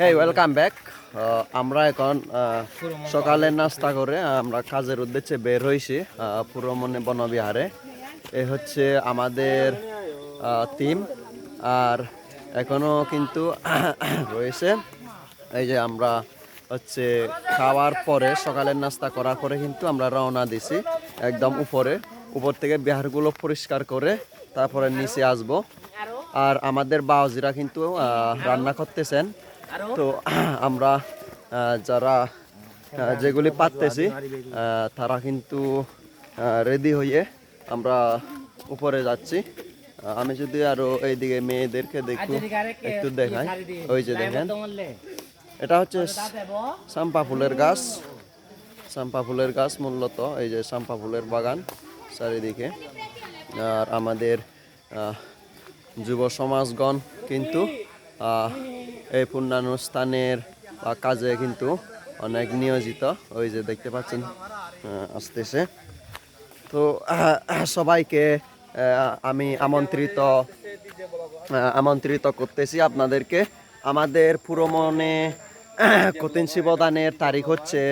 হেই welcome back আমরা এখন আহ, সকালের নাস্তা করে আমরা কাজের উদ্দেশ্যে বের হয়েছি আহ, পুরো মনে বনবিহারে। এ হচ্ছে আমাদের টিম আর এখনও কিন্তু রয়েছে এই যে আমরা হচ্ছে খাওয়ার পরে সকালের নাস্তা করার পরে কিন্তু আমরা রওনা দিছি একদম উপরে। উপর থেকে বিহারগুলো পরিষ্কার করে তারপরে নিচে আসব। আর আমাদের বাউজিরা কিন্তু রান্না করতেছেন। তো আমরা যারা যেগুলি পাততেছি তারা কিন্তু রেডি হয়ে আমরা উপরে যাচ্ছি। আমি যদি আরও এইদিকে মেয়েদেরকে দেখু একটু দেখাই। ওই যে দেখেন। এটা হচ্ছে সাম্পা ফুলের গাছ। সাম্পা ফুলের গাছ মূলত এই যে সাম্পা ফুলের বাগান চারিদিকে। আর আমাদের যুব সমাজগণ কিন্তু এই পুণ্যানুষ্ঠানের কাজে কিন্তু অনেক নিয়োজিত। ওই যে দেখতে পাচ্ছেন আসতেছে। তো সবাইকে আমি আমন্ত্রিত আমন্ত্রিত করতেছি আপনাদেরকে। আমাদের পুরো মনে কঠিন শিবদানের তারিখ হচ্ছে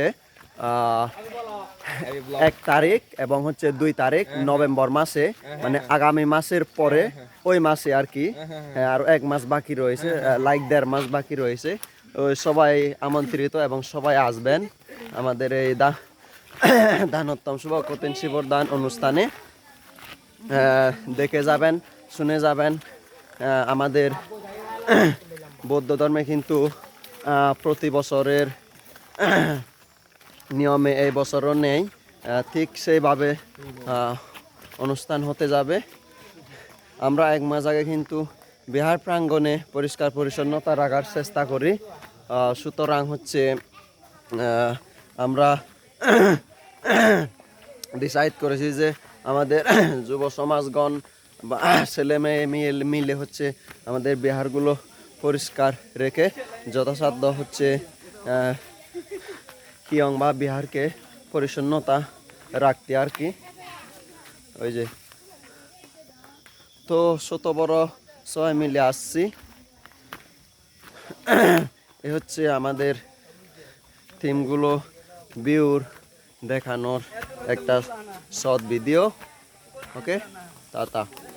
এক তারিখ এবং হচ্ছে দুই তারিখ নভেম্বর মাসে মানে আগামী মাসের পরে ওই মাসে আর কি। হ্যাঁ, আর এক মাস বাকি রয়েছে লাইক দেড় মাস বাকি রয়েছে। ওই সবাই আমন্ত্রিত এবং সবাই আসবেন আমাদের এই দা দানোত্তম শুভ কঠিন শিবর দান অনুষ্ঠানে দেখে যাবেন শুনে যাবেন আমাদের বৌদ্ধ ধর্মে কিন্তু প্রতি বছরের নিয়মে এই বছরও নেই। ঠিক সেইভাবে অনুষ্ঠান হতে যাবে। আমরা এক মাস আগে কিন্তু বিহার প্রাঙ্গণে পরিষ্কার পরিচ্ছন্নতা রাখার চেষ্টা করি। সুতরাং হচ্ছে আমরা ডিসাইড করেছি যে আমাদের যুব সমাজগণ বা ছেলে মেয়ে মিল- মিলে হচ্ছে আমাদের বিহারগুলো পরিষ্কার রেখে যথাসাধ্য হচ্ছে কিয়ং বা বিহারকে পরিচ্ছন্নতা রাখতে আর কি। ওই যে তো শত বড় সবাই মিলে আসছি। এ হচ্ছে আমাদের থিমগুলো বিউর দেখানোর একটা সৎ ভিডিও। ওকে? টাটা।